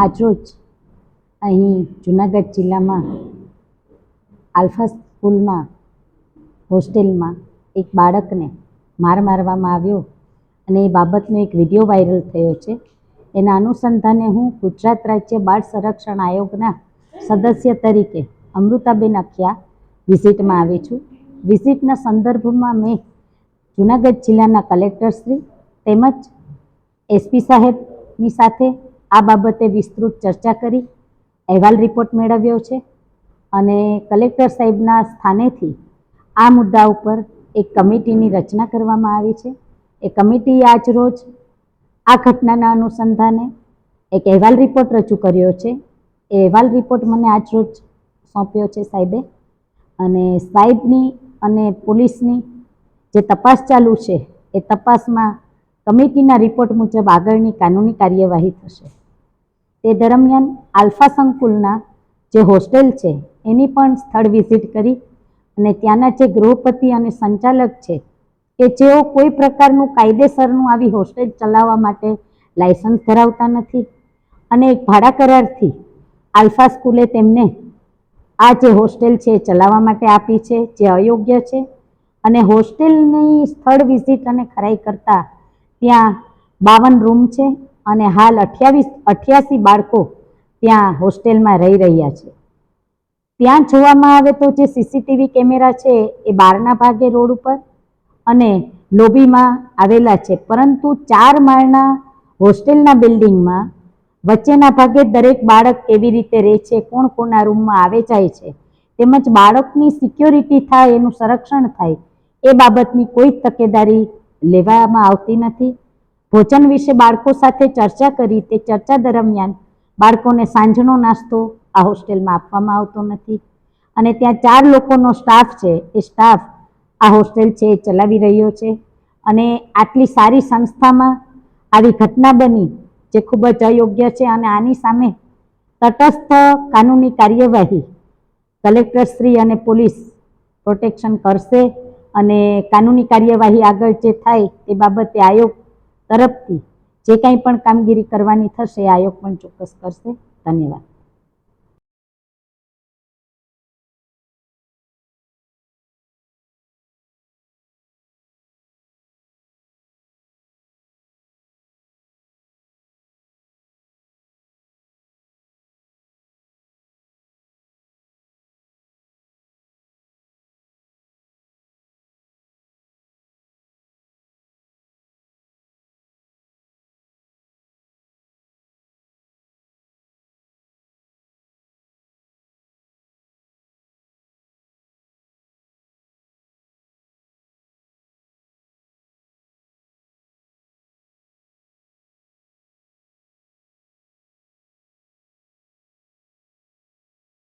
આજરોજ અહીં જુનાગઢ જિલ્લામાં આલ્ફા સ્કૂલમાં, હોસ્ટેલમાં એક બાળકને માર મારવામાં આવ્યો અને એ બાબતનો એક વીડિયો વાયરલ થયો છે. એના અનુસંધાને હું ગુજરાત રાજ્ય બાળ સંરક્ષણ આયોગના સદસ્ય તરીકે અમૃતાબેન અખિયા વિઝિટમાં આવી છું. વિઝિટના સંદર્ભમાં મેં જુનાગઢ જિલ્લાના કલેક્ટરશ્રી તેમજ એસપી સાહેબની સાથે આ બાબતે વિસ્તૃત ચર્ચા કરી, અહેવાલ રિપોર્ટ મેળવ્યો છે અને કલેક્ટર સાહેબના સ્થાનેથી આ મુદ્દા ઉપર એક કમિટીની રચના કરવામાં આવી છે. એ કમિટી આજ રોજ આ ઘટનાના અનુસંધાને એક અહેવાલ રિપોર્ટ રજૂ કર્યો છે. એ અહેવાલ રિપોર્ટ મને આજ રોજ સોંપ્યો છે સાહેબે. અને સાહેબની અને પોલીસની જે તપાસ ચાલુ છે, એ તપાસમાં કમિટીના રિપોર્ટ મુજબ આગળની કાનૂની કાર્યવાહી થશે. તે દરમિયાન આલ્ફા સંકુલના જે હોસ્ટેલ છે, એની પણ સ્થળ વિઝિટ કરી અને ત્યાંના જે ગૃહપતિ અને સંચાલક છે, કે જેઓ કોઈ પ્રકારનું કાયદેસરનું આવી હોસ્ટેલ ચલાવવા માટે લાયસન્સ ધરાવતા નથી. અને એક ભાડા કરારથી આલ્ફા સ્કૂલે તેમને આ જે હોસ્ટેલ છે એ ચલાવવા માટે આપી છે, જે અયોગ્ય છે. અને હોસ્ટેલની સ્થળ વિઝિટ અને ખરાઈ કરતાં ત્યાં બાવન રૂમ છે. અને હાલ અઠ્યાવીસ, અઠ્યાસી બાળકો ત્યાં હોસ્ટેલમાં રહી રહ્યા છે. ત્યાં જોવામાં આવે તો જે સીસીટીવી કેમેરા છે એ બહારના ભાગે રોડ ઉપર અને લોબીમાં આવેલા છે. પરંતુ ચાર માળના હોસ્ટેલના બિલ્ડિંગમાં વચ્ચેના ભાગે દરેક બાળક કેવી રીતે રહે છે, કોણ કોના રૂમમાં આવે જાય છે, તેમજ બાળકની સિક્યોરિટી થાય, એનું સંરક્ષણ થાય, એ બાબતની કોઈ તકેદારી લેવામાં આવતી નથી. ભોજન વિશે બાળકો સાથે ચર્ચા કરી તે ચર્ચા દરમિયાન બાળકોને સાંજનો નાસ્તો આ હોસ્ટેલમાં આપવામાં આવતો નથી. અને ત્યાં ચાર લોકોનો સ્ટાફ છે, એ સ્ટાફ આ હોસ્ટેલ છે એ ચલાવી રહ્યો છે. અને આટલી સારી સંસ્થામાં આવી ઘટના બની જે ખૂબ જ અયોગ્ય છે અને આની સામે તટસ્થ કાનૂની કાર્યવાહી કલેક્ટરશ્રી અને પોલીસ પ્રોટેક્શન કરશે અને કાનૂની કાર્યવાહી આગળ જે થાય તે બાબતે આયોગ તરફથી જે કાંઈ પણ કામગીરી કરવાની થશે આયોગ પણ ચોક્કસ કરશે. ધન્યવાદ.